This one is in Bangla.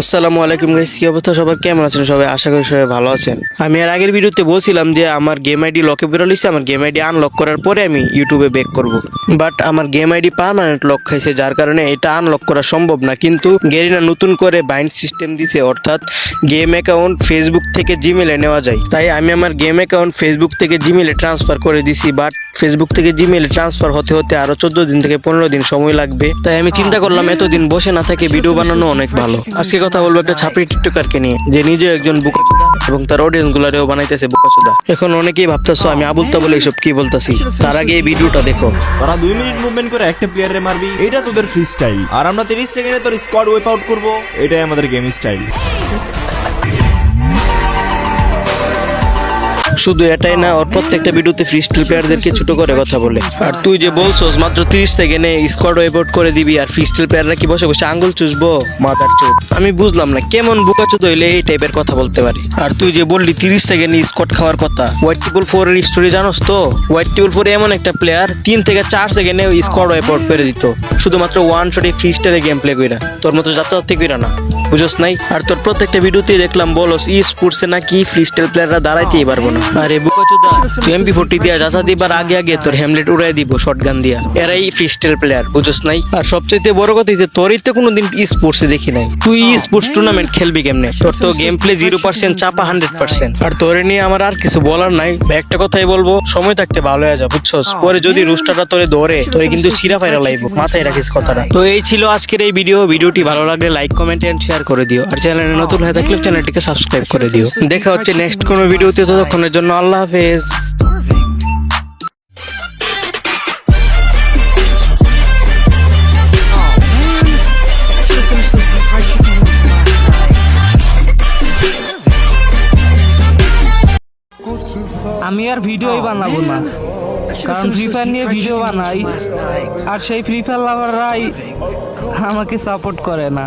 আসসালামু আলাইকুম গাইস কি অবস্থা? সবার কেমন আছেন? সবাই আশা করি সবাই ভালো আছেন। আমি এর আগের ভিডিওতে বলছিলাম যে আমার গেম আইডি লকে বেরোলিছে আমার গেম আইডি আনলক করার পরে আমি ইউটিউবে বেক করব। বাট আমার গেম আইডি পার্মানেন্ট লক খাইছে, যার কারণে এটা আনলক করা সম্ভব না। কিন্তু গেরিনা নতুন করে বাইন্ড সিস্টেম দিছে, অর্থাৎ গেম অ্যাকাউন্ট ফেসবুক থেকে জিমেলে নেওয়া যায়। তাই আমি আমার গেম অ্যাকাউন্ট ফেসবুক থেকে জিমেলে ট্রান্সফার করে দিছি বাট ফেসবুক থেকে জিমেলে ট্রান্সফার হতে হতে আরও চোদ্দ দিন থেকে পনেরো দিন সময় লাগবে। তাই আমি চিন্তা করলাম এতদিন বসে না থাকে ভিডিও বানানো অনেক ভালো। আজকে কথা বলব একটা ছাপড়ি টিকটকারকে নিয়ে, যে নিজে একজন বুকাচুদা এবং তার অডিয়েন্স গুলারেও বানাইতেছে বুকাচুদা। এখন অনেকেই ভাবতেছো আমি আবুল তাবুল এইসব কি বলতাছি? তার আগে এই ভিডিওটা দেখো। ওরা দুই মিনিট মুভমেন্ট করে একটা প্লেয়ারে মারবি, এটা তোদের ফ্রি স্টাইল আর আমরা তিরিশ সেকেন্ডে তোর স্কোয়াড ওয়েপ আউট করব, এটাই আমাদের গেম স্টাইল শুধু এটাই না, ওর প্রত্যেকটা ভিডিওতে ফ্রি স্টাইল প্লেয়ারদেরকে ছোট করে কথা বলে। আর তুই যে বলছস, মাত্র তিরিশ সেকেন্ডে স্কোয়াড ওয়েবআউট করে দিবি, আর ফ্রি স্টাইল প্লেয়াররা কি বসে বসে আঙ্গুল চুষবো? মাথার চোট আমি বুঝলাম না, কেমন বুকাচুদ হইলে এই টাইপের কথা বলতে পারি। আর তুই যে বললি তিরিশ সেকেন্ডে স্কোয়াড খাওয়ার কথা হোয়াইট টিপুল ফোর এর স্টোরি জানোস তো? হোয়াইট টিপুল ফোর এমন একটা প্লেয়ার তিন থেকে চার সেকেন্ডে স্কোয়াড ওয়েবআউট করে দিত। শুধুমাত্র ওয়ান শটে ফ্রি স্টাইলে গেম প্লে কইরা, তোর মতো যাত্রা কইরা না। বুঝোস নাই? আর তোর প্রত্যেকটা ভিডিওতেই দেখলাম, বলস ই স্পোর্টসে নাকি ফ্রি স্টাইল প্লেয়াররা দাঁড়াইতেই পারব না। আরে বুকাচুদা তুই এমপি ফোর্টি দিয়া যাতা দিবার আগে আগে তোর হ্যামলেট উড়াই দিব শটগান দিয়া। এরাই ফ্রি স্টাইল প্লেয়ার বুঝোস নাই? আর সবচেয়ে বড় কথা যে তোরই তো কোনোদিন স্পোর্টসে দেখি নাই। তুই স্পোর্টস টুর্নামেন্ট খেলবি কেমনে? তোর তো গেম প্লে জিরো পার্সেন্ট চাপা হান্ড্রেড পার্সেন্ট আর তোরে নিয়ে আমার আর কিছু বলার নাই। একটা কথাই বলব সময় থাকতে ভালো হয়ে যা বুঝছস? পরে যদি রুস্টারটা তোরে ধরে তোরে কিন্তু চিরা ফাইরা লাইব মাথায় রাখিস কথাটা। তো এই ছিল আজকের এই ভিডিও ভিডিওটি ভালো লাগলে লাইক কমেন্ট এন্ড শেয়ার করে দিও। আর চ্যানেলে নতুন হয়ে থাকলে চ্যানেলটিকে সাবস্ক্রাইব করে দিও। দেখা হচ্ছে নেক্সট কোনো ভিডিওতে ততক্ষণের জন্য আল্লাহ হাফেজ। আমি আর ভিডিওই বানাবো না। কারণ ফ্রি ফায়ার নিয়ে ভিডিও বানাই। আর সেই ফ্রি ফায়ার লাভাররাই আমাকে সাপোর্ট করে না।